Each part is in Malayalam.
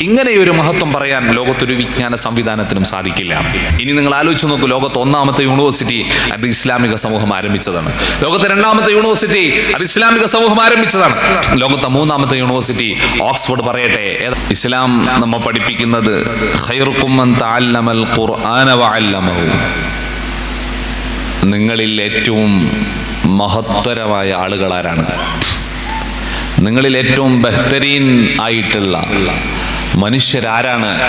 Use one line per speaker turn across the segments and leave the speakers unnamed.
ഇങ്ങനെ ഒരു മഹത്വം പറയാൻ ലോകത്തൊരു വിജ്ഞാന സംവിധാനത്തിനും സാധിക്കില്ല. ഇനി നിങ്ങൾ ആലോചിച്ച് നോക്കൂ ലോകത്ത് ഒന്നാമത്തെ യൂണിവേഴ്സിറ്റി അത് ഇസ്ലാമിക സമൂഹം ആരംഭിച്ചതാണ്. ലോകത്തെ രണ്ടാമത്തെ യൂണിവേഴ്സിറ്റി അത് ഇസ്ലാമിക സമൂഹം ആരംഭിച്ചതാണ്. ലോകത്തെ മൂന്നാമത്തെ യൂണിവേഴ്സിറ്റി ഓക്സ്ഫോർഡ് പറയട്ടെ. ഇസ്ലാം നമ്മൾ പഠിപ്പിക്കുന്നത് നിങ്ങളിൽ ഏറ്റവും മഹത്തരമായ ആളുകളാരാണ്? നിങ്ങളിൽ ഏറ്റവും ബഹ്തരീൻ ആയിട്ടുള്ള മനുഷ്യരാരാണ്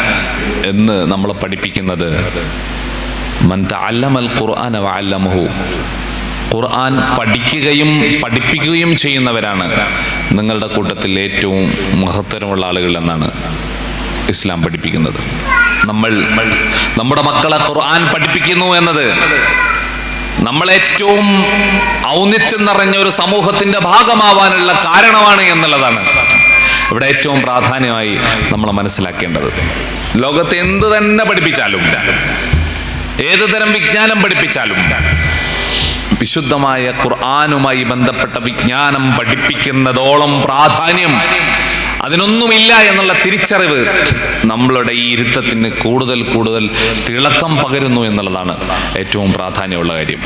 എന്ന് നമ്മൾ പഠിപ്പിക്കുന്നത്? ഖുർആന വഅല്ലമഹു. ഖുർആൻ പഠിക്കുകയും പഠിപ്പിക്കുകയും ചെയ്യുന്നവരാണ് നിങ്ങളുടെ കൂട്ടത്തിൽ ഏറ്റവും മഹത്തരമുള്ള ആളുകൾ എന്നാണ് ഇസ്ലാം പഠിപ്പിക്കുന്നത്. നമ്മൾ നമ്മുടെ മക്കളെ ഖുർആൻ പഠിപ്പിക്കുന്നു എന്നത് നമ്മൾ ഏറ്റവും ഔന്നിത്യം നിറഞ്ഞ ഒരു സമൂഹത്തിന്റെ ഭാഗമാവാനുള്ള കാരണമാണ് എന്നുള്ളതാണ്. ഇവിടെ ഏറ്റവും പ്രാധാന്യമായി നമ്മൾ മനസ്സിലാക്കേണ്ടത്. ലോകത്തെ എന്ത് തന്നെ പഠിപ്പിച്ചാലും ഏത് തരം വിജ്ഞാനം പഠിപ്പിച്ചാലും വിശുദ്ധമായ ഖുർആാനുമായി ബന്ധപ്പെട്ട വിജ്ഞാനം പഠിപ്പിക്കുന്നതോളം പ്രാധാന്യം അതിനൊന്നുമില്ല എന്നുള്ള തിരിച്ചറിവ് നമ്മളുടെ ഈ ഇരുത്തത്തിന് കൂടുതൽ കൂടുതൽ തിളക്കം പകരുന്നു എന്നുള്ളതാണ് ഏറ്റവും പ്രാധാന്യമുള്ള കാര്യം.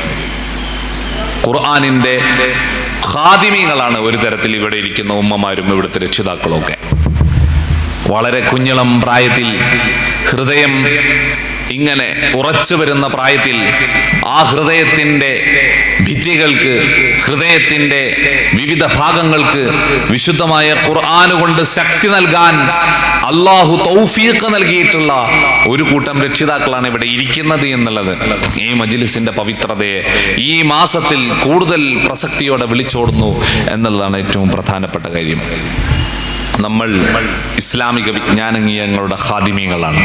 ഖുർആാനിന്റെ ഖാദിമീങ്ങളാണ് ഒരു തരത്തിൽ ഇവിടെ ഇരിക്കുന്ന ഉമ്മമാരും ഇവിടുത്തെ രക്ഷിതാക്കളും ഒക്കെ വളരെ കുഞ്ഞളം പ്രായത്തിൽ ഹൃദയം ഇങ്ങനെ ഉറച്ചു വരുന്ന പ്രായത്തിൽ ആ ഹൃദയത്തിന്റെ ഭിത്തികൾക്ക് ഹൃദയത്തിന്റെ വിവിധ ഭാഗങ്ങൾക്ക് വിശുദ്ധമായ ഖുർആാനുകൊണ്ട് ശക്തി നൽകാൻ അള്ളാഹു തൗഫീഖ് നൽകിയിട്ടുള്ള ഒരു കൂട്ടം രക്ഷിതാക്കളാണ് ഇവിടെ ഇരിക്കുന്നത് എന്നുള്ളത്. ഈ മജിലിസിന്റെ പവിത്രതയെ ഈ മാസത്തിൽ കൂടുതൽ പ്രസക്തിയോടെ വിളിച്ചോടുന്നു എന്നുള്ളതാണ് ഏറ്റവും പ്രധാനപ്പെട്ട കാര്യം. നമ്മൾ ഇസ്ലാമിക വിജ്ഞാനീയങ്ങളുടെ ഹാദിമീങ്ങളാണ്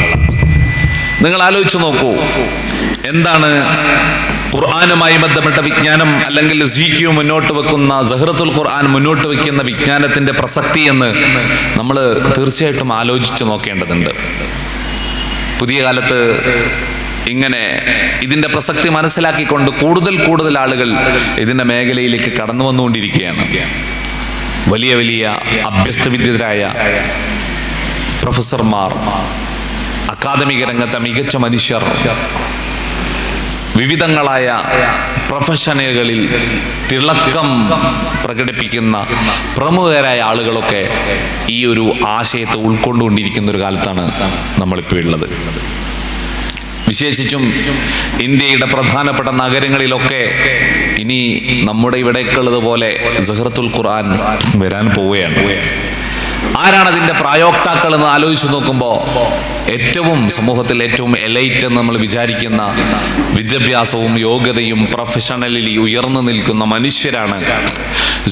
നിങ്ങൾ ആലോചിച്ച് നോക്കൂ. എന്താണ് ഖുർആാനുമായി ബന്ധപ്പെട്ട വിജ്ഞാനം അല്ലെങ്കിൽ സീക്യു മുന്നോട്ട് വെക്കുന്ന സഹ്റത്തുൽ ഖുർആൻ മുന്നോട്ട് വെക്കുന്ന വിജ്ഞാനത്തിന്റെ പ്രസക്തി എന്ന് നമ്മൾ തീർച്ചയായിട്ടും ആലോചിച്ച് നോക്കേണ്ടതുണ്ട്. പുതിയ കാലത്ത് ഇങ്ങനെ ഇതിന്റെ പ്രസക്തി മനസ്സിലാക്കിക്കൊണ്ട് കൂടുതൽ കൂടുതൽ ആളുകൾ ഇതിന്റെ മേഖലയിലേക്ക് കടന്നു വന്നുകൊണ്ടിരിക്കുകയാണ്. വലിയ വലിയ അഭ്യസ്തവിദ്യരായ പ്രൊഫസർമാർ അക്കാദമിക രംഗത്തെ മികച്ച മനുഷ്യർ. വിവിധങ്ങളായ പ്രൊഫഷനുകളിൽ തിളക്കം പ്രകടിപ്പിക്കുന്ന പ്രമുഖരായ ആളുകളൊക്കെ ഈ ഒരു ആശയത്തെ ഉൾക്കൊണ്ടുകൊണ്ടിരിക്കുന്ന ഒരു കാലത്താണ് നമ്മളിപ്പോൾ ഉള്ളത്. വിശേഷിച്ചും ഇന്ത്യയുടെ പ്രധാനപ്പെട്ട നഗരങ്ങളിലൊക്കെ ഇനി നമ്മുടെ ഇവിടേക്കുള്ളത് പോലെ സഹ്റത്തുൽ ഖുർആൻ വരാൻ പോവുകയാണ്. ആരാണ് അതിന്റെ പ്രായോക്താക്കൾ എന്ന് ആലോചിച്ച് നോക്കുമ്പോൾ ഏറ്റവും സമൂഹത്തിൽ ഏറ്റവും എലൈറ്റ് എന്ന് നമ്മൾ വിചാരിക്കുന്ന വിദ്യാഭ്യാസവും യോഗ്യതയും പ്രൊഫഷണലി ഉയർന്നു നിൽക്കുന്ന മനുഷ്യരാണ്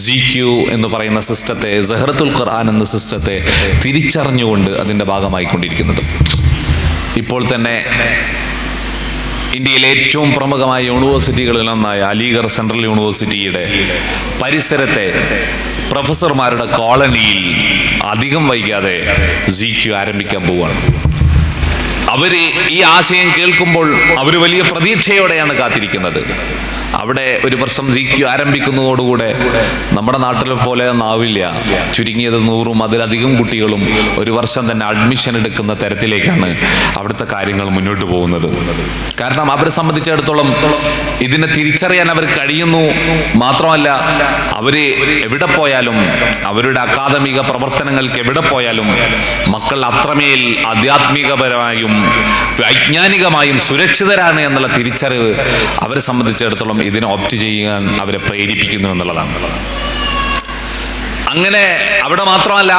ജി ക്യു എന്ന് പറയുന്ന സിസ്റ്റത്തെ സെഹ്റത്തുൽ ഖുർആൻ എന്ന സിസ്റ്റത്തെ തിരിച്ചറിഞ്ഞുകൊണ്ട് അതിന്റെ ഭാഗമായിക്കൊണ്ടിരിക്കുന്നത്. ഇപ്പോൾ തന്നെ ഇന്ത്യയിലെ ഏറ്റവും പ്രമുഖമായ യൂണിവേഴ്സിറ്റികളിൽ ഒന്നായ അലിഗർ സെൻട്രൽ യൂണിവേഴ്സിറ്റിയുടെ പരിസരത്തെ പ്രൊഫസർമാരുടെ കോളനിയിൽ അധികം വൈകാതെ ജി ക്യു ആരംഭിക്കാൻ പോവുകയാണ് അവർ ഈ ആശയം കേൾക്കുമ്പോൾ അവർ വലിയ പ്രതീക്ഷയോടെയാണ് കാത്തിരിക്കുന്നത്. അവിടെ ഒരു വർഷം ജി ക്യു ആരംഭിക്കുന്നതോടുകൂടെ നമ്മുടെ നാട്ടിലെ പോലെ ഒന്നാവില്ല ചുരുങ്ങിയത് നൂറും അതിലധികം കുട്ടികളും ഒരു വർഷം തന്നെ അഡ്മിഷൻ എടുക്കുന്ന തരത്തിലേക്കാണ് അവിടുത്തെ കാര്യങ്ങൾ മുന്നോട്ട് പോകുന്നത്. കാരണം അവരെ സംബന്ധിച്ചിടത്തോളം ഇതിനെ തിരിച്ചറിയാൻ അവർ കഴിയുന്നു മാത്രമല്ല അവർ എവിടെ പോയാലും അവരുടെ അക്കാദമിക പ്രവർത്തനങ്ങൾക്ക് എവിടെ പോയാലും മക്കൾ അത്രമേൽ ആധ്യാത്മികപരമായും വൈജ്ഞാനികമായും സുരക്ഷിതരാണ് എന്നുള്ള തിരിച്ചറിവ് അവരെ സംബന്ധിച്ചിടത്തോളം ഇതിനെ ഓപ്റ്റ് ചെയ്യാൻ അവരെ പ്രേരിപ്പിക്കുന്നു എന്നുള്ളതാണ്. അങ്ങനെ അവിടെ മാത്രമല്ല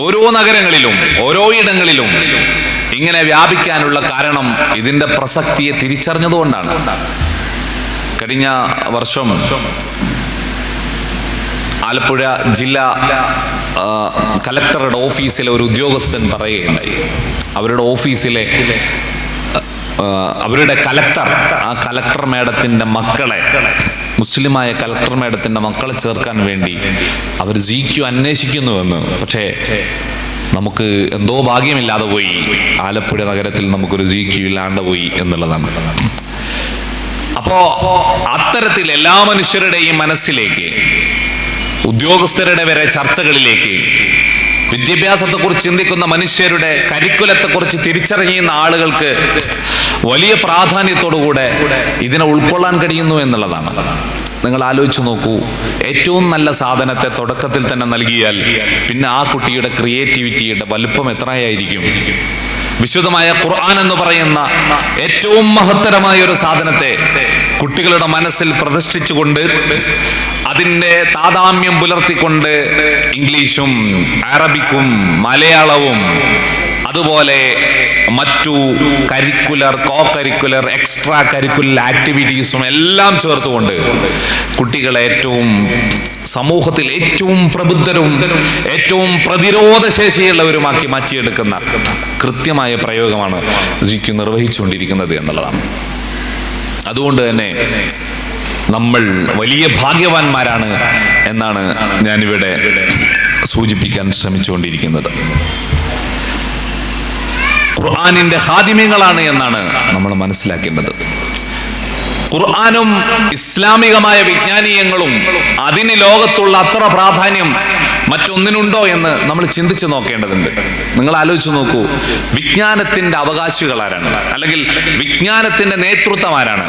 ഓരോ നഗരങ്ങളിലും ഓരോ ഇടങ്ങളിലും ഇങ്ങനെ വ്യാപിക്കാനുള്ള കാരണം ഇതിന്റെ പ്രസക്തിയെ തിരിച്ചറിഞ്ഞതുകൊണ്ടാണ്. കഴിഞ്ഞ വർഷം ആലപ്പുഴ ജില്ലാ കലക്ടറുടെ ഓഫീസിലെ ഒരു ഉദ്യോഗസ്ഥൻ പറയുകയുണ്ടായി. അവരുടെ ഓഫീസിലെ അവരുടെ കലക്ടർ ആ കലക്ടർ മേഡത്തിന്റെ മക്കളെ മുസ്ലിമായ കലക്ടർ മേഡത്തിന്റെ മക്കളെ ചേർക്കാൻ വേണ്ടി അവർ ജി ക്യു അന്വേഷിക്കുന്നുവെന്ന് പക്ഷേ നമുക്ക് എന്തോ ഭാഗ്യമില്ലാതെ പോയി. ആലപ്പുഴ നഗരത്തിൽ നമുക്കൊരു ജി ക്യു ഇല്ലാണ്ട് പോയി എന്നുള്ളതാണ്. അപ്പോ അത്തരത്തിൽ എല്ലാ മനുഷ്യരുടെയും മനസ്സിലേക്ക് ഉദ്യോഗസ്ഥരുടെ വരെ ചർച്ചകളിലേക്ക് വിദ്യാഭ്യാസത്തെക്കുറിച്ച് ചിന്തിക്കുന്ന മനുഷ്യരുടെ കരിക്കുലത്തെക്കുറിച്ച് തിരിച്ചറിയുന്ന ആളുകൾക്ക് വലിയ പ്രാധാന്യത്തോടുകൂടെ ഇതിനെ ഉൾക്കൊള്ളാൻ കഴിയുന്നു എന്നുള്ളതാണ്. നിങ്ങൾ ആലോചിച്ച് നോക്കൂ ഏറ്റവും നല്ല സാധനത്തെ തുടക്കത്തിൽ തന്നെ നൽകിയാൽ പിന്നെ ആ കുട്ടിയുടെ ക്രിയേറ്റിവിറ്റിയുടെ വലുപ്പം എത്രയായിരിക്കും? വിശുദ്ധമായ ഖുർആൻ എന്ന് പറയുന്ന ഏറ്റവും മഹത്തരമായ ഒരു സാധനത്തെ കുട്ടികളുടെ മനസ്സിൽ പ്രതിഷ്ഠിച്ചുകൊണ്ട് അതിന്റെ താതാമ്യം പുലർത്തിക്കൊണ്ട് ഇംഗ്ലീഷും അറബിക്കും മലയാളവും അതുപോലെ മറ്റു curricular co curricular extra curricular ആക്ടിവിറ്റീസും എല്ലാം ചേർത്തുകൊണ്ട് കുട്ടികളെ ഏറ്റവും സമൂഹത്തിൽ ഏറ്റവും പ്രബുദ്ധരും ഏറ്റവും പ്രതിരോധശേഷിയുള്ളവരുമാക്കി മാറ്റിയെടുക്കുന്ന കൃത്യമായ പ്രയോഗമാണ് ജിക്ക് നിർവഹിച്ചുകൊണ്ടിരിക്കുന്നത് എന്നുള്ളതാണ്. അതുകൊണ്ട് തന്നെ നമ്മൾ വലിയ ഭാഗ്യവാന്മാരാണ് എന്നാണ് ഞാനിവിടെ സൂചിപ്പിക്കാൻ ശ്രമിച്ചുകൊണ്ടിരിക്കുന്നത്. ഖുർആാനിന്റെ ഹാദിമ്യങ്ങളാണ് എന്നാണ് നമ്മൾ മനസ്സിലാക്കേണ്ടത്. ഖുർആാനും ഇസ്ലാമികമായ വിജ്ഞാനീയങ്ങളും അതിന് ലോകത്തുള്ള അത്ര പ്രാധാന്യം മറ്റൊന്നിനുണ്ടോ എന്ന് നമ്മൾ ചിന്തിച്ചു നോക്കേണ്ടതുണ്ട്. നിങ്ങൾ ആലോചിച്ച് നോക്കൂ വിജ്ഞാനത്തിന്റെ അവകാശികൾ ആരാണ്? അല്ലെങ്കിൽ വിജ്ഞാനത്തിന്റെ നേതൃത്വം ആരാണ്?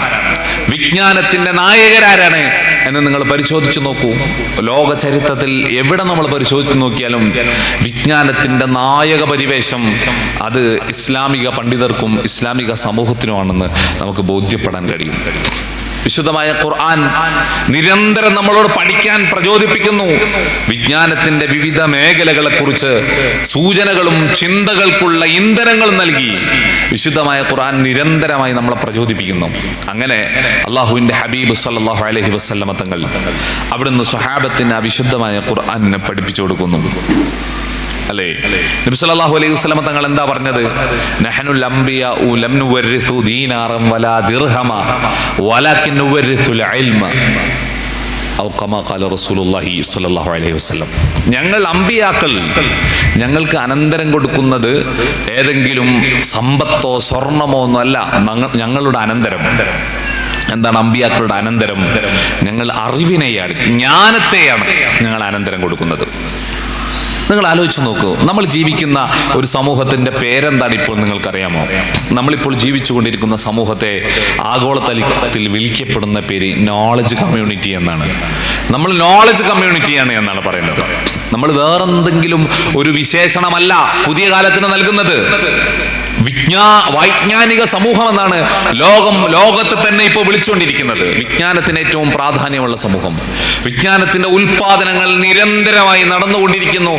വിജ്ഞാനത്തിന്റെ നായകരാരാണ് എന്ന് നിങ്ങൾ പരിശോധിച്ചു നോക്കൂ. ലോക ചരിത്രത്തിൽ എവിടെ നമ്മൾ പരിശോധിച്ചു നോക്കിയാലും വിജ്ഞാനത്തിന്റെ നായക പരിവേഷം അത് ഇസ്ലാമിക പണ്ഡിതർക്കും ഇസ്ലാമിക സമൂഹത്തിനുമാണെന്ന് നമുക്ക് ബോധ്യപ്പെടാൻ കഴിയും. വിശുദ്ധമായ ഖുർആൻ നിരന്തരം നമ്മളോട് പഠിക്കാൻ പ്രചോദിപ്പിക്കുന്നു. വിജ്ഞാനത്തിന്റെ വിവിധ മേഖലകളെ കുറിച്ച് സൂചനകളും ചിന്തകൾക്കുള്ള ഇന്ധനങ്ങളും നൽകി. വിശുദ്ധമായ ഖുർആൻ നിരന്തരമായി നമ്മളെ പ്രചോദിപ്പിക്കുന്നു. അങ്ങനെ അള്ളാഹുവിന്റെ ഹബീബ് സല്ലാഹു അലഹി വസല്ലമ തങ്ങൾ അവിടുന്ന് സ്വഹാബത്തിന് ആ വിശുദ്ധമായ ഖുർആാനിനെ പഠിപ്പിച്ചു കൊടുക്കുന്നു. അല്ലേ? നബി സല്ലല്ലാഹു അലൈഹി വസല്ലമ തങ്ങൾ എന്താ പറഞ്ഞത്? നഹനുൽ അംബിയാഉ ലം നുവരിസു ദീനാറം വലാ ദിർഹമ വലാകിൻ നുവരിസുൽ ഇൽമ. റസൂലുള്ളാഹി സ്വല്ലല്ലാഹു അലൈഹി വസല്ലം. ഞങ്ങൾ അമ്പിയാക്കൾ. ഞങ്ങൾക്ക് അനന്തരം കൊടുക്കുന്നത് ഏതെങ്കിലും സമ്പത്തോ സ്വർണമോ ഒന്നും അല്ല. ഞങ്ങളുടെ അനന്തരം. എന്താണ് അമ്പിയാക്കളുടെ അനന്തരം? ഞങ്ങൾ അറിവിനെയാണ് ജ്ഞാനത്തെയാണ് ഞങ്ങൾ അനന്തരം കൊടുക്കുന്നത്. നിങ്ങൾ ആലോചിച്ച് നോക്കൂ. നമ്മൾ ജീവിക്കുന്ന ഒരു സമൂഹത്തിന്റെ പേരെന്താണ് ഇപ്പോൾ നിങ്ങൾക്കറിയാമോ? നമ്മളിപ്പോൾ ജീവിച്ചു കൊണ്ടിരിക്കുന്ന സമൂഹത്തെ ആഗോളതലത്തിൽ വിളിക്കപ്പെടുന്ന പേര് നോളജ് കമ്മ്യൂണിറ്റി എന്നാണ്. നമ്മൾ നോളജ് കമ്മ്യൂണിറ്റിയാണ് എന്നാണ് പറയുന്നത്. നമ്മൾ വേറെന്തെങ്കിലും ഒരു വിശേഷണമല്ല പുതിയ കാലത്തിന് നൽകുന്നത്. വിജ്ഞാ വൈജ്ഞാനിക സമൂഹം എന്നാണ് ലോകം ലോകത്തെ തന്നെ ഇപ്പോൾ വിളിച്ചുകൊണ്ടിരിക്കുന്നത്. വിജ്ഞാനത്തിന് ഏറ്റവും പ്രാധാന്യമുള്ള സമൂഹം. വിജ്ഞാനത്തിന്റെ ഉൽപാദനങ്ങൾ നിരന്തരമായി നടന്നുകൊണ്ടിരിക്കുന്നു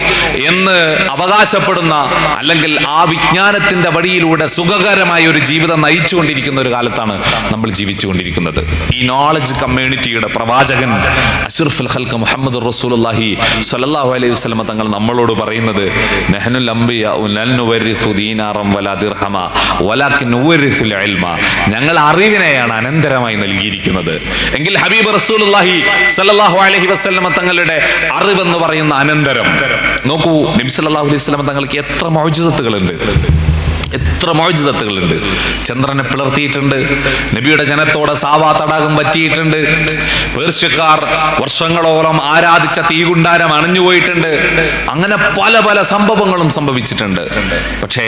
എന്ന് അവകാശപ്പെടുന്ന അല്ലെങ്കിൽ ആ വിജ്ഞാനത്തിന്റെ വഴിയിലൂടെ സുഖകരമായ ഒരു ജീവിതം നയിച്ചുകൊണ്ടിരിക്കുന്ന ഒരു കാലത്താണ് നമ്മൾ ജീവിച്ചുകൊണ്ടിരിക്കുന്നത്. ഈ നോളജ് കമ്മ്യൂണിറ്റിയുടെ പ്രവാചകൻ അഷുർഫുൽ ഹൽക്ക് മുഹമ്മദ് റസൂലുള്ളാഹി സ്വല്ലല്ലാഹു അലൈഹി വസ്ലമ തങ്ങൾ നമ്മളോട് പറയുന്നത് നഹ്നുൽ അംബിയ ദീനാറം വലാ ദിർഹമ ഇൽമ. ഞങ്ങൾ അറിവിനെയാണ് അനന്തരമായി നൽകിയിരിക്കുന്നത്. എങ്കിൽ ഹബീബ് റസൂലുള്ളാഹി സ്വല്ലല്ലാഹു അലൈഹി വസല്ലമ തങ്ങളുടെ അറിവെന്ന് പറയുന്ന അനന്തരം. നോക്കൂ നബി സല്ലല്ലാഹു അലൈഹി വസല്ലമ തങ്ങൾക്ക് എത്ര മൗജിദത്തുകളുണ്ട് എത്ര മോചിതത്തുകളുണ്ട് ചന്ദ്രനെ പിളർത്തിയിട്ടുണ്ട്. നബിയുടെ ജനത്തോടെ സാവാ തടാകം പറ്റിയിട്ടുണ്ട് പേർഷ്യക്കാർ വർഷങ്ങളോളം ആരാധിച്ച തീകുണ്ടാരം അണഞ്ഞുപോയിട്ടുണ്ട് അങ്ങനെ പല പല സംഭവങ്ങളും സംഭവിച്ചിട്ടുണ്ട്. പക്ഷേ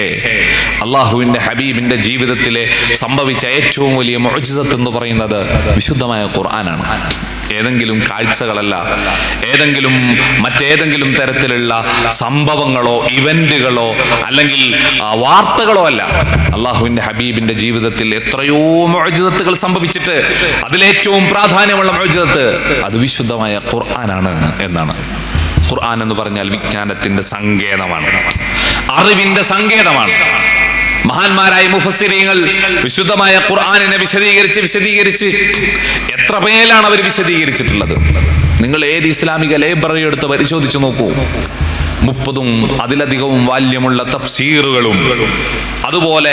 അള്ളാഹുവിന്റെ ഹബീബിന്റെ ജീവിതത്തിലെ സംഭവിച്ച ഏറ്റവും വലിയ മോചിതത്ത് എന്ന് പറയുന്നത് വിശുദ്ധമായ ഖുർആനാണ്. ഏതെങ്കിലും കാഴ്ചകളല്ല. ഏതെങ്കിലും മറ്റേതെങ്കിലും തരത്തിലുള്ള സംഭവങ്ങളോ ഇവന്റുകളോ അല്ലെങ്കിൽ വാർത്തകളോ അല്ല. അള്ളാഹുവിന്റെ ഹബീബിന്റെ ജീവിതത്തിൽ എത്രയോ മോചിതത്തുകൾ സംഭവിച്ചിട്ട് അതിലേറ്റവും പ്രാധാന്യമുള്ള മോചിതത്ത് അത് വിശുദ്ധമായ ഖുർആനാണ് എന്നാണ്. ഖുർആൻ എന്ന് പറഞ്ഞാൽ വിജ്ഞാനത്തിന്റെ സങ്കേതമാണ്. അറിവിന്റെ സങ്കേതമാണ്. മഹാന്മാരായ മുഫസ്സിരീങ്ങൾ വിശുദ്ധമായ ഖുർആാനിനെ വിശദീകരിച്ച് വിശദീകരിച്ച് എത്ര പേരാണ് അവർ വിശദീകരിച്ചിട്ടുള്ളത്? നിങ്ങൾ ഏത് ഇസ്ലാമിക ലൈബ്രറി എടുത്ത് പരിശോധിച്ചു നോക്കൂ. മുപ്പതും അതിലധികവും വാല്യമുള്ള തഫ്സീറുകളും. അതുപോലെ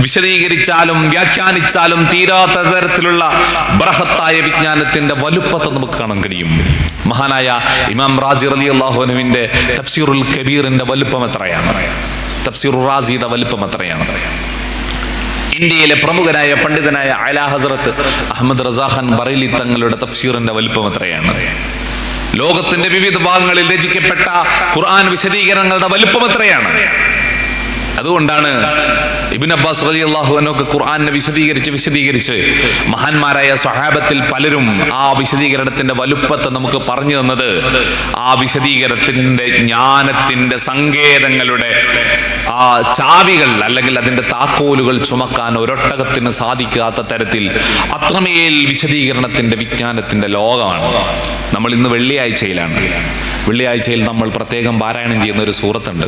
വിശദീകരിച്ചാലും വ്യാഖ്യാനിച്ചാലും തീരാത്ത തരത്തിലുള്ള ബൃഹത്തായ വിജ്ഞാനത്തിന്റെ വലുപ്പത്തെ നമുക്ക് കാണാൻ കഴിയും. മഹാനായ ഇമാം റാസി റലി അള്ളാഹുനുവിന്റെ തഫ്സീറുൽ കബീറിന്റെ വലുപ്പം എത്രയാണ്? തഫ്സീർ വലിപ്പം അത്രയാണ് ഇന്ത്യയിലെ പ്രമുഖനായ പണ്ഡിതനായ അല ഹസ്രത്ത് അഹമ്മദ് റസാഖാൻ ബറേലി തങ്ങളുടെ തഫ്സീറിന്റെ വലിപ്പം എത്രയാണ്? ലോകത്തിന്റെ വിവിധ ഭാഗങ്ങളിൽ രചിക്കപ്പെട്ട ഖുർആൻ വിശദീകരണങ്ങളുടെ വലിപ്പം എത്രയാണ്? അതുകൊണ്ടാണ് ഇബിൻ അബ്ബാസ് റലി അള്ളാഹു എന്നൊക്കെ ഖുർആാനെ വിശദീകരിച്ച് വിശദീകരിച്ച് മഹാന്മാരായ സ്വഹാബത്തിൽ പലരും ആ വിശദീകരണത്തിന്റെ വലുപ്പത്തെ നമുക്ക് പറഞ്ഞു തന്നത്. ആ വിശദീകരണത്തിന്റെ ജ്ഞാനത്തിന്റെ സങ്കേതങ്ങളുടെ ആ ചാവികൾ അല്ലെങ്കിൽ അതിന്റെ താക്കോലുകൾ ചുമക്കാൻ ഒരൊട്ടകത്തിന് സാധിക്കാത്ത തരത്തിൽ അത്രമേൽ വിശദീകരണത്തിന്റെ വിജ്ഞാനത്തിന്റെ ലോകമാണ്. നമ്മൾ ഇന്ന് വെള്ളിയാഴ്ചയിലാണ്. വെള്ളിയാഴ്ചയിൽ നമ്മൾ പ്രത്യേകം പാരായണം ചെയ്യുന്ന ഒരു സൂറത്തുണ്ട്.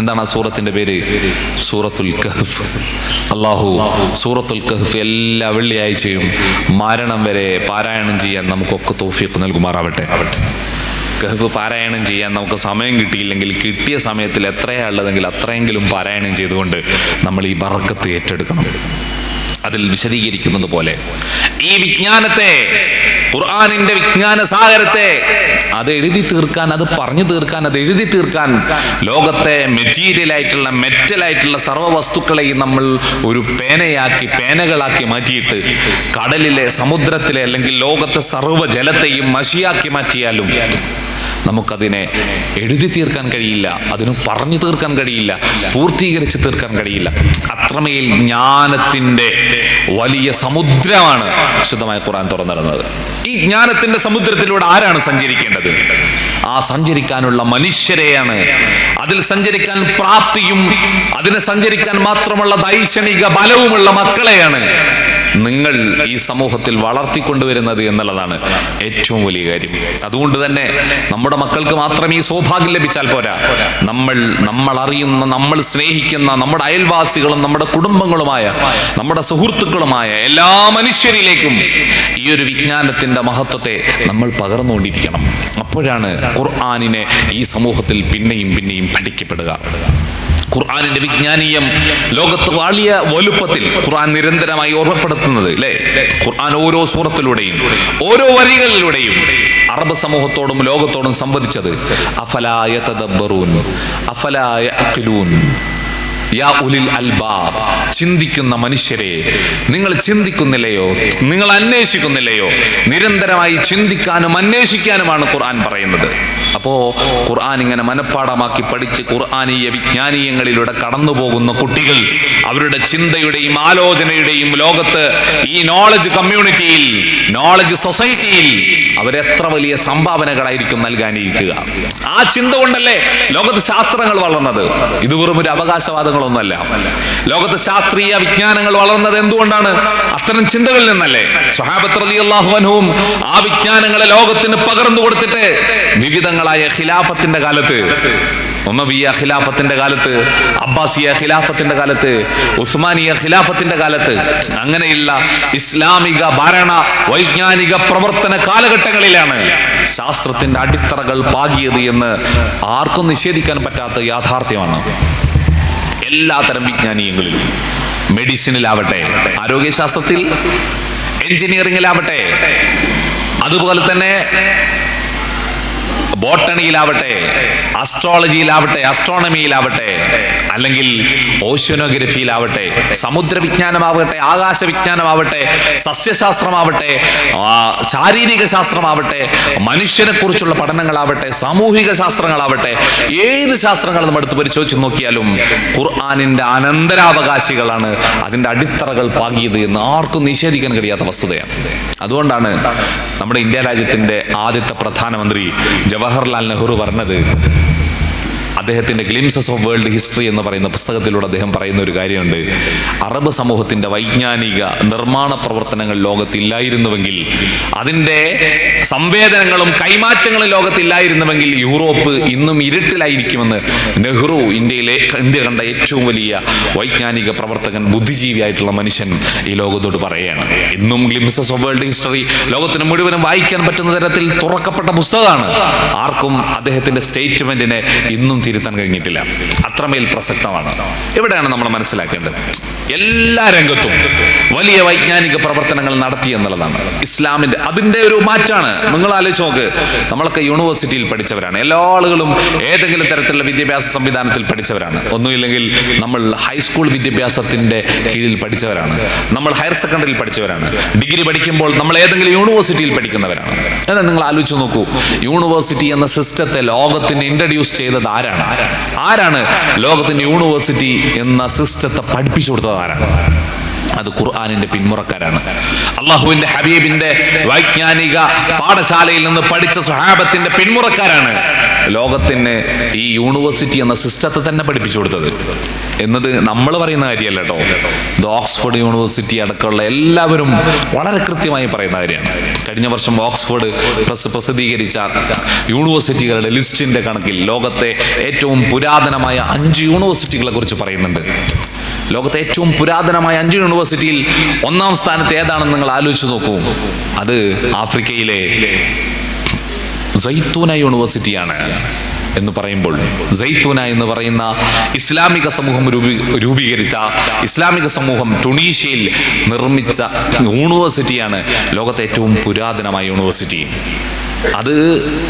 എന്താണ് ആ സൂറത്തിന്റെ പേര്? സൂറത്തുൽ കഹ്ഫ്. അള്ളാഹു സൂറത്തുൽ കഹ്ഫ് എല്ലാ വെള്ളിയാഴ്ചയും മരണം വരെ പാരായണം ചെയ്യാൻ നമുക്കൊക്കെ തോഫിക്ക് നൽകുമാറാവട്ടെ. കഹ്ഫ് പാരായണം ചെയ്യാൻ നമുക്ക് സമയം കിട്ടിയില്ലെങ്കിൽ കിട്ടിയ സമയത്തിൽ എത്രയാ ഉള്ളതെങ്കിൽ അത്രയെങ്കിലും പാരായണം ചെയ്തുകൊണ്ട് നമ്മൾ ഈ ബറക്കത്ത് ഏറ്റെടുക്കണം. അതിൽ വിശദീകരിക്കുന്നത് പോലെ ഈ വിജ്ഞാനത്തെ ഖുർആാനിന്റെ വിജ്ഞാന സാഗരത്തെ അത് എഴുതി തീർക്കാൻ അത് പറഞ്ഞു തീർക്കാൻ അത് എഴുതി തീർക്കാൻ ലോകത്തെ മെറ്റീരിയൽ ആയിട്ടുള്ള മെറ്റൽ ആയിട്ടുള്ള സർവ വസ്തുക്കളെയും നമ്മൾ ഒരു പേനയാക്കി പേനകളാക്കി മാറ്റിയിട്ട് കടലിലെ സമുദ്രത്തിലെ അല്ലെങ്കിൽ ലോകത്തെ സർവ ജലത്തെയും മഷിയാക്കി മാറ്റിയാലും നമുക്കതിനെ എഴുതി തീർക്കാൻ കഴിയില്ല അതിന് പറഞ്ഞു തീർക്കാൻ കഴിയില്ല പൂർത്തീകരിച്ച് തീർക്കാൻ കഴിയില്ല. അത്രമേൽ ജ്ഞാനത്തിന്റെ വലിയ സമുദ്രമാണ് വിശുദ്ധമായ ഖുറാൻ തുറന്നിടുന്നത്. ഈ ജ്ഞാനത്തിന്റെ സമുദ്രത്തിലൂടെ ആരാണ് സഞ്ചരിക്കേണ്ടത്? ആ സഞ്ചരിക്കാനുള്ള മനുഷ്യരെയാണ്. അതിൽ സഞ്ചരിക്കാൻ പ്രാപ്തിയും അതിനെ സഞ്ചരിക്കാൻ മാത്രമുള്ള ദൈക്ഷണിക ബലവുമുള്ള മക്കളെയാണ്. നിങ്ങൾ ഈ സമൂഹത്തിൽ വളർത്തിക്കൊണ്ടുവരുന്നത് എന്നുള്ളതാണ് ഏറ്റവും വലിയ കാര്യം. അതുകൊണ്ട് തന്നെ നമ്മുടെ മക്കൾക്ക് മാത്രം ഈ സൗഭാഗ്യം ലഭിച്ചാൽ പോരാ. നമ്മൾ നമ്മൾ അറിയുന്ന നമ്മൾ സ്നേഹിക്കുന്ന നമ്മുടെ അയൽവാസികളും നമ്മുടെ കുടുംബങ്ങളുമായ നമ്മുടെ സുഹൃത്തുക്കളുമായ എല്ലാ മനുഷ്യരിലേക്കും ഈ ഒരു വിജ്ഞാനത്തിന്റെ മഹത്വത്തെ നമ്മൾ പകർന്നുകൊണ്ടിരിക്കണം. അപ്പോഴാണ് ഖുർആാനിനെ ഈ സമൂഹത്തിൽ പിന്നെയും പിന്നെയും പഠിക്കപ്പെടുക. ഖുർആാനിന്റെ വിജ്ഞാനീയം ലോകത്ത് വലിയ വലുപ്പത്തിൽ ഖുർആൻ നിരന്തരമായി ഓർമ്മപ്പെടുത്തുന്നത് അല്ലേ ഖുർആൻ ഓരോ സൂറത്തിലൂടെയും ഓരോ വരികളിലൂടെയും അറബ് സമൂഹത്തോടും ലോകത്തോടും സംവദിച്ചത് അഫലായ തദബറൂൻ അഫലായ അഖിലൂൻ യാ ഉലിൽ അൽബാബ് ചിന്തിക്കുന്ന മനുഷ്യരെ നിങ്ങൾ ചിന്തിക്കുന്നില്ലയോ? നിങ്ങൾ അന്വേഷിക്കുന്നില്ലയോ? നിരന്തരമായി ചിന്തിക്കാനും അന്വേഷിക്കാനുമാണ് ഖുർആൻ പറയുന്നത്. അപ്പോ ഖുർആൻ ഇങ്ങനെ മനഃപ്പാടമാക്കി പഠിച്ച് ഖുർആാനീയ വിജ്ഞാനീയങ്ങളിലൂടെ കടന്നു പോകുന്ന കുട്ടികൾ അവരുടെ ചിന്തയുടെയും ആലോചനയുടെയും ലോകത്ത് ഈ നോളജ് കമ്മ്യൂണിറ്റിയിൽ നോളജ് സൊസൈറ്റിയിൽ അവരെത്ര വലിയ സംഭാവനകളായിരിക്കും നൽകാനിരിക്കുക. ആ ചിന്ത കൊണ്ടല്ലേ ലോകത്ത് ശാസ്ത്രങ്ങൾ വളർന്നത്. ഇത് വെറും ഒരു അവകാശവാദങ്ങളൊന്നുമല്ല. ലോകത്ത് ശാസ്ത്രീയ വിജ്ഞാനങ്ങൾ വളർന്നത് എന്തുകൊണ്ടാണ്? അത്തരം ചിന്തകളിൽ നിന്നല്ലേ. സ്വഹാബത്ത് അലി അള്ളാഹുവനവും ആ വിജ്ഞാനങ്ങളെ ലോകത്തിന് പകർന്നു കൊടുത്തിട്ട് വിവിധങ്ങളായ ഖിലാഫത്തിന്റെ കാലത്ത് ഉമവിയ ഖിലാഫത്തിന്റെ കാലത്ത് അബ്ബാസിയ ഖിലാഫത്തിന്റെ കാലത്ത് ഉസ്മാനിയ ഖിലാഫത്തിന്റെ കാലത്ത് അങ്ങനെയുള്ള ഇസ്ലാമിക ഭരണ വൈജ്ഞാനിക പ്രവർത്തന കാലഘട്ടങ്ങളിലാണ് ശാസ്ത്രത്തിന്റെ അടിത്തറകൾ പാകിയത് എന്ന് ആർക്കും നിഷേധിക്കാൻ പറ്റാത്ത യാഥാർത്ഥ്യമാണ്. എല്ലാതരം വിജ്ഞാനീയങ്ങളിലും മെഡിസിനിലാവട്ടെ ആരോഗ്യശാസ്ത്രത്തിൽ എഞ്ചിനീയറിംഗിലാവട്ടെ അതുപോലെ തന്നെ ബോട്ടണിയിലാവട്ടെ അസ്ട്രോളജിയിലാവട്ടെ അസ്ട്രോണമിയിലാവട്ടെ അല്ലെങ്കിൽ ഓഷ്യനോഗ്രഫിയിലാവട്ടെ സമുദ്രവിജ്ഞാനമാവട്ടെ ആകാശ വിജ്ഞാനമാവട്ടെ സസ്യശാസ്ത്രമാവട്ടെ ശാരീരിക ശാസ്ത്രമാവട്ടെ മനുഷ്യനെ കുറിച്ചുള്ള പഠനങ്ങളാവട്ടെ സാമൂഹിക ശാസ്ത്രങ്ങളാവട്ടെ ഏത് ശാസ്ത്രങ്ങൾ നമ്മൾ എടുത്ത് പരിശോധിച്ച് നോക്കിയാലും ഖുർആാനിന്റെ അനന്തരാവകാശികളാണ് അതിന്റെ അടിത്തറകൾ പാകിയത് എന്ന് ആർക്കും നിഷേധിക്കാൻ കഴിയാത്ത വസ്തുതയാണ്. അതുകൊണ്ടാണ് നമ്മുടെ ഇന്ത്യ രാജ്യത്തിന്റെ ആദ്യത്തെ പ്രധാനമന്ത്രി ജവഹർലാൽ നെഹ്റു പറഞ്ഞത് അദ്ദേഹത്തിന്റെ ഗ്ലിംസസ് ഓഫ് വേൾഡ് ഹിസ്റ്ററി എന്ന് പറയുന്ന പുസ്തകത്തിലൂടെ അദ്ദേഹം പറയുന്ന ഒരു കാര്യമുണ്ട്. അറബ് സമൂഹത്തിന്റെ വൈജ്ഞാനിക നിർമ്മാണ പ്രവർത്തനങ്ങൾ ലോകത്തില്ലായിരുന്നുവെങ്കിൽ അതിന്റെ സംവേദനങ്ങളും കൈമാറ്റങ്ങളും ലോകത്തില്ലായിരുന്നുവെങ്കിൽ യൂറോപ്പ് ഇന്നും ഇരുട്ടിലായിരിക്കുമെന്ന് നെഹ്റു ഇന്ത്യയിലെ ഇന്ത്യ കണ്ട ഏറ്റവും വലിയ വൈജ്ഞാനിക പ്രവർത്തകൻ ബുദ്ധിജീവിയായിട്ടുള്ള മനുഷ്യൻ ഈ ലോകത്തോട് പറയുകയാണ്. ഇന്നും ഗ്ലിംസസ് ഓഫ് വേൾഡ് ഹിസ്റ്ററി ലോകത്തിന് മുഴുവനും വായിക്കാൻ പറ്റുന്ന തരത്തിൽ തുറക്കപ്പെട്ട പുസ്തകമാണ്. ആർക്കും അദ്ദേഹത്തിന്റെ സ്റ്റേറ്റ്മെന്റിനെ ഇന്നും തിരുത്താൻ കഴിഞ്ഞിട്ടില്ല. അത്രമേൽ പ്രസക്തമാണ്. എവിടെയാണ് നമ്മൾ മനസ്സിലാക്കേണ്ടത്? എല്ലാ രംഗത്തും വലിയ വൈജ്ഞാനിക പ്രവർത്തനങ്ങൾ നടത്തി എന്നുള്ളതാണ്. ഇസ്ലാമിന്റെ അതിന്റെ ഒരു മാറ്റാണ്. നിങ്ങൾ ആലോചിച്ച് നോക്ക്. നമ്മളൊക്കെ യൂണിവേഴ്സിറ്റിയിൽ പഠിച്ചവരാണ്. എല്ലാ ആളുകളും ഏതെങ്കിലും തരത്തിലുള്ള വിദ്യാഭ്യാസ സംവിധാനത്തിൽ പഠിച്ചവരാണ്. ഒന്നുമില്ലെങ്കിൽ നമ്മൾ ഹൈസ്കൂൾ വിദ്യാഭ്യാസത്തിന്റെ കീഴിൽ പഠിച്ചവരാണ്. നമ്മൾ ഹയർ സെക്കൻഡറിയിൽ പഠിച്ചവരാണ്. ഡിഗ്രി പഠിക്കുമ്പോൾ നമ്മൾ ഏതെങ്കിലും യൂണിവേഴ്സിറ്റിയിൽ പഠിക്കുന്നവരാണ്. എന്നാൽ നിങ്ങൾ ആലോചിച്ച് നോക്കൂ. യൂണിവേഴ്സിറ്റി എന്ന സിസ്റ്റത്തെ ലോകത്തിന് ഇൻട്രഡ്യൂസ് ചെയ്തത് ആരാണ്? ആരാണ് ലോകത്തിന്റെ യൂണിവേഴ്സിറ്റി എന്ന സിസ്റ്റത്തെ പഠിപ്പിച്ചു കൊടുത്തത് ആരാണ് അത് ഖുർആാനിന്റെ പിന്മുറക്കാരാണ്. അള്ളാഹുവിന്റെ ഹബീബിന്റെ വൈജ്ഞാനിക പാഠശാലയിൽ നിന്ന് പഠിച്ച സുഹാബത്തിന്റെ പിന്മുറക്കാരാണ് ലോകത്തിന് ഈ യൂണിവേഴ്സിറ്റി എന്ന സിസ്റ്റത്തെ തന്നെ പഠിപ്പിച്ചു കൊടുത്തത്. എന്നത് നമ്മൾ പറയുന്ന കാര്യമല്ല കേട്ടോ. ഇത് ഓക്സ്ഫോർഡ് യൂണിവേഴ്സിറ്റി അടക്കമുള്ള എല്ലാവരും വളരെ കൃത്യമായി പറയുന്ന കാര്യമാണ്. കഴിഞ്ഞ വർഷം ഓക്സ്ഫോർഡ് പ്രസ് പ്രസിദ്ധീകരിച്ച യൂണിവേഴ്സിറ്റികളുടെ ലിസ്റ്റിന്റെ കണക്കിൽ ലോകത്തെ ഏറ്റവും പുരാതനമായ അഞ്ച് യൂണിവേഴ്സിറ്റികളെ കുറിച്ച് പറയുന്നുണ്ട്. ലോകത്തെ ഏറ്റവും പുരാതനമായ അഞ്ച് യൂണിവേഴ്സിറ്റിയിൽ ഒന്നാം സ്ഥാനത്ത് ഏതാണെന്ന് നിങ്ങൾ ആലോചിച്ച് നോക്കൂ. അത് ആഫ്രിക്കയിലെ സൈത്തൂന യൂണിവേഴ്സിറ്റിയാണ് എന്ന് പറയുമ്പോൾ സൈത്തൂന എന്ന് പറയുന്ന ഇസ്ലാമിക സമൂഹം രൂപീ രൂപീകരിച്ച ഇസ്ലാമിക സമൂഹം ടുണീഷ്യയിൽ നിർമ്മിച്ച യൂണിവേഴ്സിറ്റിയാണ് ലോകത്തെ ഏറ്റവും പുരാതനമായ യൂണിവേഴ്സിറ്റി. അത്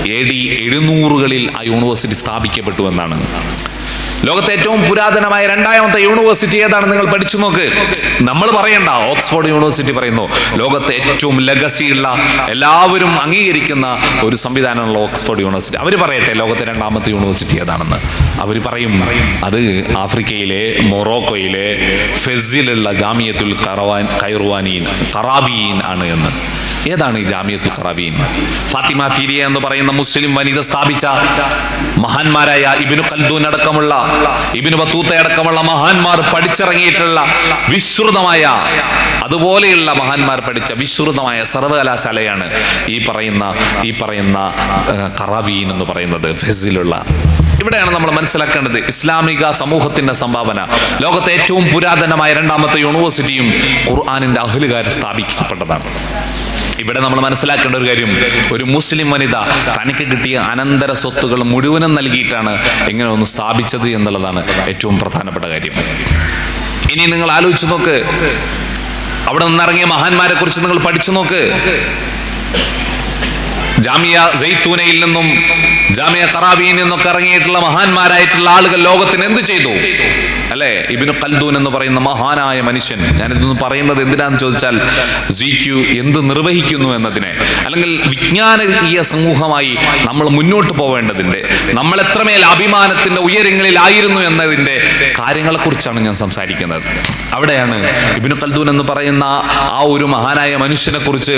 എ ഡി എഴുന്നൂറുകളിൽ ആ യൂണിവേഴ്സിറ്റി സ്ഥാപിക്കപ്പെട്ടു എന്നാണ്. ലോകത്തെ ഏറ്റവും പുരാതനമായ രണ്ടാമത്തെ യൂണിവേഴ്സിറ്റി ഏതാണ് നിങ്ങൾ പഠിച്ചു നോക്ക്. നമ്മൾ പറയണ്ട ഓക്സ്ഫോർഡ് യൂണിവേഴ്സിറ്റി പറയുന്നു. ലോകത്തെ ഏറ്റവും ലഗസിയുള്ള എല്ലാവരും അംഗീകരിക്കുന്ന ഒരു സംവിധാനമുള്ള ഓക്സ്ഫോർഡ് യൂണിവേഴ്സിറ്റി അവർ പറയട്ടെ ലോകത്തെ രണ്ടാമത്തെ യൂണിവേഴ്സിറ്റി ഏതാണെന്ന്. അവർ പറയും അത് ആഫ്രിക്കയിലെ മൊറോക്കോയിലെ ഫെസിലുള്ള ജാമിയത്തുൽ കറവാൻ കൈറുവാനീൻ കറാബീൻ ആണ് എന്ന്. ഏതാണ് ഈ ജാമിയത്തുൽ കറാവീൻ ഫാത്തിമ ഫീരിയ എന്ന് പറയുന്ന മുസ്ലിം വനിത സ്ഥാപിച്ച മഹാന്മാരായ ഇബിനു ഖൽദൂൻ അടക്കമുള്ള ഇബിനു ബത്തൂത്ത അടക്കമുള്ള മഹാന്മാർ പഠിച്ചിറങ്ങിയിട്ടുള്ള വിശ്രുതമായ അതുപോലെയുള്ള മഹാന്മാർ പഠിച്ച വിശ്രുതമായ സർവകലാശാലയാണ് ഈ പറയുന്ന ഈ പറയുന്ന കറാവീൻ എന്ന് പറയുന്നത് ഫെസിലുള്ള. ഇവിടെയാണ് നമ്മൾ മനസ്സിലാക്കേണ്ടത് ഇസ്ലാമിക സമൂഹത്തിന്റെ സംഭാവന. ലോകത്തെ ഏറ്റവും പുരാതനമായ രണ്ടാമത്തെ യൂണിവേഴ്സിറ്റിയും ഖുർആാനിന്റെ അഹ്ലുകാർ സ്ഥാപിക്കപ്പെട്ടതാണ്. ഇവിടെ നമ്മൾ മനസ്സിലാക്കേണ്ട ഒരു കാര്യം ഒരു മുസ്ലിം വനിത തനിക്ക് കിട്ടിയ അനന്തര സ്വത്തുകൾ മുഴുവനും നൽകിയിട്ടാണ് ഇങ്ങനെ ഒന്ന് സ്ഥാപിച്ചത് എന്നുള്ളതാണ് ഏറ്റവും പ്രധാനപ്പെട്ട കാര്യം. ഇനി നിങ്ങൾ ആലോചിച്ച് നോക്ക്. അവിടെ നിന്നിറങ്ങിയ മഹാന്മാരെ കുറിച്ച് നിങ്ങൾ പഠിച്ചു നോക്ക്. ജാമിയ ജയ്തൂനയിൽ നിന്നും ജാമിയ കറാബിയിൽ നിന്നൊക്കെ ഇറങ്ങിയിട്ടുള്ള മഹാന്മാരായിട്ടുള്ള ആളുകൾ ലോകത്തിന് എന്ത് ചെയ്തു? അല്ലെ? ഇബിനു കൽദൂൻ എന്ന് പറയുന്ന മഹാനായ മനുഷ്യൻ. ഞാനിതൊന്ന് പറയുന്നത് എന്തിനാന്ന് ചോദിച്ചാൽ സിക്യു എന്ത് നിർവഹിക്കുന്നു എന്നതിനെ. അല്ലെങ്കിൽ വിജ്ഞാനീയ സമൂഹമായി നമ്മൾ മുന്നോട്ട് പോവേണ്ടതിന്റെ നമ്മൾ എത്രമേൽ അഭിമാനത്തിന്റെ ഉയരങ്ങളിലായിരുന്നു എന്നതിന്റെ കാര്യങ്ങളെക്കുറിച്ചാണ് ഞാൻ സംസാരിക്കുന്നത്. അവിടെയാണ് ഇബിനു കൽദൂൻ എന്ന് പറയുന്ന ആ ഒരു മഹാനായ മനുഷ്യനെ കുറിച്ച്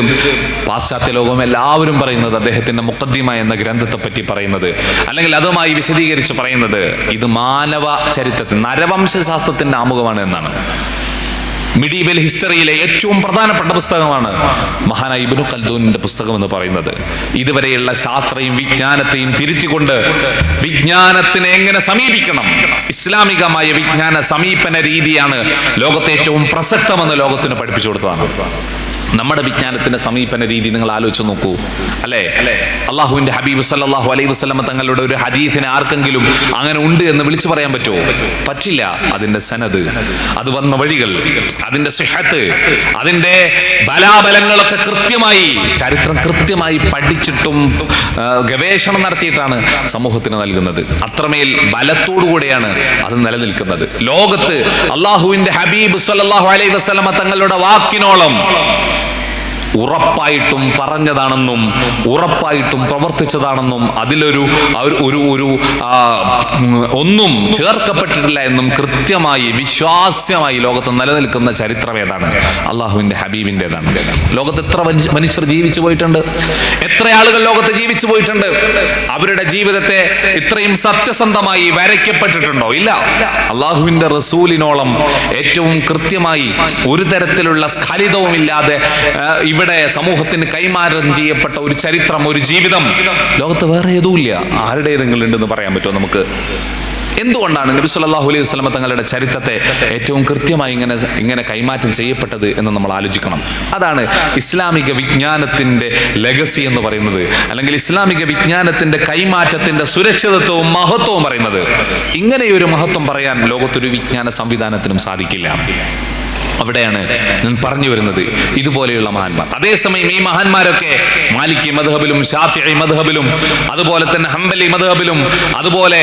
പാശ്ചാത്യ ലോകം എല്ലാവരും പറയുന്നത് അദ്ദേഹത്തിന്റെ മുക്കദ്ദിമ എന്ന ഗ്രന്ഥത്തെ പറ്റി പറയുന്നത്. അല്ലെങ്കിൽ അതുമായി വിശദീകരിച്ച് പറയുന്നത് ഇത് മാനവ ചരിത്രത്തിൽ നരവംശ ശാസ്ത്രത്തിന്റെ ആമുഖമാണ് എന്നാണ്. മിഡീവൽ ഹിസ്റ്ററിയിലെ ഏറ്റവും പ്രധാനപ്പെട്ട പുസ്തകമാണ് മഹാനായ ഇബ്നു കൽദൂനിന്റെ പുസ്തകം എന്ന് പറയുന്നത്. ഇതുവരെയുള്ള ശാസ്ത്രയും വിജ്ഞാനത്തെയും തിരുത്തിക്കൊണ്ട് വിജ്ഞാനത്തിനെ എങ്ങനെ സമീപിക്കണം? ഇസ്ലാമികമായ വിജ്ഞാന സമീപന രീതിയാണ് ലോകത്തെ ഏറ്റവും പ്രസക്തമെന്ന് ലോകത്തിന് പഠിപ്പിച്ചു കൊടുത്തതാണ്. നമ്മുടെ വിജ്ഞാനത്തിന്റെ സമീപന രീതി നിങ്ങൾ ആലോചിച്ച് നോക്കൂ. അല്ലേ? അള്ളാഹുവിന്റെ ഹബീബ് സല്ലാഹു അലൈഹി വസ്ലമ തങ്ങളുടെ ഒരു ഹദീസിനെ ആർക്കെങ്കിലും അങ്ങനെ ഉണ്ട് എന്ന് വിളിച്ചു പറയാൻ പറ്റുമോ? പറ്റില്ല. അതിന്റെ സനത് അത് വന്ന വഴികൾ അതിന്റെ സിഹത്ത് അതിന്റെ ബലാബലങ്ങളൊക്കെ കൃത്യമായി ചരിത്രം കൃത്യമായി പഠിച്ചിട്ടും ഗവേഷണം നടത്തിയിട്ടാണ് സമൂഹത്തിന് നൽകുന്നത്. അത്രമേൽ ബലത്തോടുകൂടെയാണ് അത് നിലനിൽക്കുന്നത്. ലോകത്ത് അള്ളാഹുവിന്റെ ഹബീബ് സല്ലാഹു അലൈഹി വസ്ലമ തങ്ങളുടെ വാക്കിനോളം ഉറപ്പായിട്ടും പറഞ്ഞതാണെന്നും ഉറപ്പായിട്ടും പ്രവർത്തിച്ചതാണെന്നും അതിലൊരു ഒരു- ഒരു ഒന്നും ചേർക്കപ്പെട്ടിട്ടില്ല എന്നും കൃത്യമായി വിശ്വാസ്യമായി ലോകത്ത് നിലനിൽക്കുന്ന ചരിത്രം ഏതാണ്? അള്ളാഹുവിന്റെ ഹബീബിന്റെതാണ്. ലോകത്ത് എത്ര മനുഷ്യർ ജീവിച്ചു പോയിട്ടുണ്ട്? എത്ര ആളുകൾ ലോകത്ത് ജീവിച്ചു പോയിട്ടുണ്ട്? അവരുടെ ജീവിതത്തെ ഇത്രയും സത്യസന്ധമായി വരയ്ക്കപ്പെട്ടിട്ടുണ്ടോ? ഇല്ല. അള്ളാഹുവിന്റെ റസൂലിനോളം ഏറ്റവും കൃത്യമായി ഒരു തരത്തിലുള്ള സ്ഖലിതവും ഇല്ലാതെ ആ, ഇവിടെ സമൂഹത്തിന് കൈമാറ്റം ചെയ്യപ്പെട്ട ഒരു ചരിത്രം ഒരു ജീവിതം. ലോകത്ത് വേറെ ഏതുമില്ല. ആരുടെ ഏതെങ്കിലും ഉണ്ടെന്ന് പറയാൻ പറ്റുമോ നമുക്ക്? എന്തുകൊണ്ടാണ് നബി സല്ലല്ലാഹു അലൈഹി വസല്ലമ തങ്ങളുടെ ചരിത്രത്തെ ഏറ്റവും കൃത്യമായി ഇങ്ങനെ ഇങ്ങനെ കൈമാറ്റം ചെയ്യപ്പെട്ടത് എന്ന് നമ്മൾ ആലോചിക്കണം. അതാണ് ഇസ്ലാമിക വിജ്ഞാനത്തിന്റെ ലെഗസി എന്ന് പറയുന്നത്. അല്ലെങ്കിൽ ഇസ്ലാമിക വിജ്ഞാനത്തിന്റെ കൈമാറ്റത്തിന്റെ സുരക്ഷിതത്വവും മഹത്വവും പറയുന്നത്. ഇങ്ങനെയൊരു മഹത്വം പറയാൻ ലോകത്തൊരു വിജ്ഞാന സംവിധാനത്തിനും സാധിക്കില്ല. അവിടെയാണ് ഞാൻ പറഞ്ഞു വരുന്നത്. ഇതുപോലെയുള്ള മഹാന്മാർ. അതേസമയം ഈ മഹാന്മാരൊക്കെ മാലിക് മധുഹബിലും ഷാഫി മധുഹബിലും അതുപോലെ തന്നെ ഹംബലി മധുഹബിലും അതുപോലെ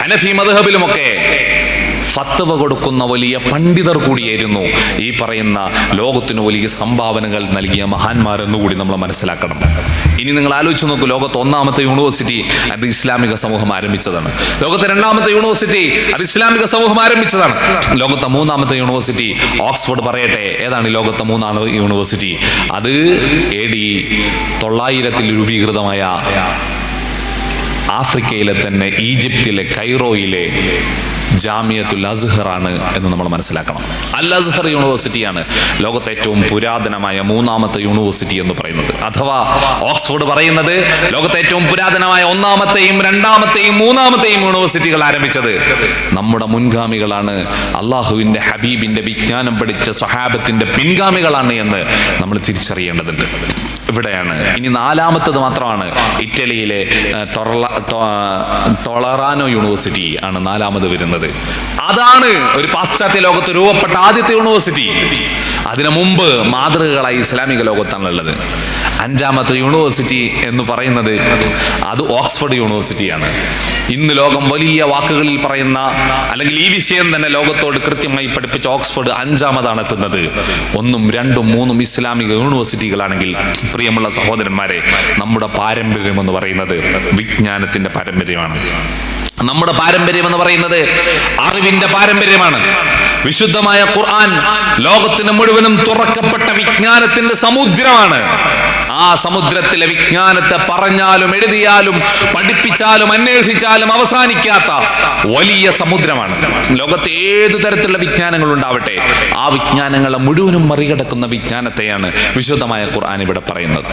ഹനഫി മധുഹബിലും ഒക്കെ ഫത്തവ കൊടുക്കുന്ന വലിയ പണ്ഡിതർ കൂടിയായിരുന്നു ഈ പറയുന്ന ലോകത്തിന് വലിയ സംഭാവനകൾ നൽകിയ മഹാന്മാരെന്നുകൂടി നമ്മൾ മനസ്സിലാക്കണം. ഇനി നിങ്ങൾ ആലോചിച്ച് നോക്കൂ ലോകത്ത് ഒന്നാമത്തെ യൂണിവേഴ്സിറ്റി അത് ഇസ്ലാമിക സമൂഹം ആരംഭിച്ചതാണ്. ലോകത്തെ രണ്ടാമത്തെ യൂണിവേഴ്സിറ്റി അത് ഇസ്ലാമിക സമൂഹം ആരംഭിച്ചതാണ്. ലോകത്തെ മൂന്നാമത്തെ യൂണിവേഴ്സിറ്റി ഓക്സ്ഫോർഡ് പറയട്ടെ. ഏതാണ് ലോകത്തെ മൂന്നാമത് യൂണിവേഴ്സിറ്റി? അത് എ ഡി തൊള്ളായിരത്തിൽ രൂപീകൃതമായ ആഫ്രിക്കയിലെ തന്നെ ഈജിപ്തിലെ കൈറോയിലെ ജാമിയത്തുൽ ആണ് എന്ന് നമ്മൾ മനസ്സിലാക്കണം. അൽ അസ്ഹർ യൂണിവേഴ്സിറ്റിയാണ് ലോകത്തെ ഏറ്റവും പുരാതനമായ മൂന്നാമത്തെ യൂണിവേഴ്സിറ്റി എന്ന് പറയുന്നത്. അഥവാ ഓക്സ്ഫോർഡ് പറയുന്നത് ലോകത്തെ ഏറ്റവും പുരാതനമായ ഒന്നാമത്തെയും രണ്ടാമത്തെയും മൂന്നാമത്തെയും യൂണിവേഴ്സിറ്റികൾ ആരംഭിച്ചത് നമ്മുടെ മുൻഗാമികളാണ്. അള്ളാഹുവിന്റെ ഹബീബിന്റെ വിജ്ഞാനം പഠിച്ച സ്വഹാബത്തിന്റെ പിൻഗാമികളാണ് എന്ന് നമ്മൾ തിരിച്ചറിയേണ്ടതുണ്ട്. ഇവിടെയാണ്. ഇനി നാലാമത്തത് മാത്രമാണ്. ഇറ്റലിയിലെ ടൊളറാനോ യൂണിവേഴ്സിറ്റി ആണ് നാലാമത് വരുന്നത്. അതാണ് ഒരു പാശ്ചാത്യ ലോകത്ത് രൂപപ്പെട്ട ആദ്യത്തെ യൂണിവേഴ്സിറ്റി. അതിനു മുമ്പ് മാതൃകകളായി ഇസ്ലാമിക ലോകത്താണുള്ളത് അഞ്ചാമത്തെ യൂണിവേഴ്സിറ്റി എന്ന് പറയുന്നത് അത് ഓക്സ്ഫോർഡ് യൂണിവേഴ്സിറ്റിയാണ് ഇന്ന് ലോകം വലിയ വാക്കുകളിൽ പറയുന്ന അല്ലെങ്കിൽ ഈ വിഷയം തന്നെ ലോകത്തോട് കൃത്യമായി പഠിപ്പിച്ച ഓക്സ്ഫോർഡ് അഞ്ചാമതാണ് എത്തുന്നത്. ഒന്നും രണ്ടും മൂന്നും ഇസ്ലാമിക യൂണിവേഴ്സിറ്റികളാണെങ്കിൽ പ്രിയമുള്ള സഹോദരന്മാരെ നമ്മുടെ പാരമ്പര്യം എന്ന് പറയുന്നത് വിജ്ഞാനത്തിന്റെ പാരമ്പര്യമാണ്. നമ്മുടെ പാരമ്പര്യം എന്ന് പറയുന്നത് അറിവിന്റെ പാരമ്പര്യമാണ്. വിശുദ്ധമായ ഖുർആൻ ലോകത്തിന് മുഴുവനും തുറക്കപ്പെട്ട വിജ്ഞാനത്തിന്റെ സമുദ്രമാണ്. ആ സമുദ്രത്തിലെ വിജ്ഞാനത്തെ പറഞ്ഞാലും എഴുതിയാലും പഠിപ്പിച്ചാലും അന്വേഷിച്ചാലും അവസാനിക്കാത്ത വലിയ സമുദ്രമാണ്. ലോകത്ത് ഏതു തരത്തിലുള്ള വിജ്ഞാനങ്ങൾ ഉണ്ടാവട്ടെ ആ വിജ്ഞാനങ്ങളെ മുഴുവനും മറികടക്കുന്ന വിജ്ഞാനത്തെയാണ് വിശദമായ ഖുർആൻ ഇവിടെ പറയുന്നത്.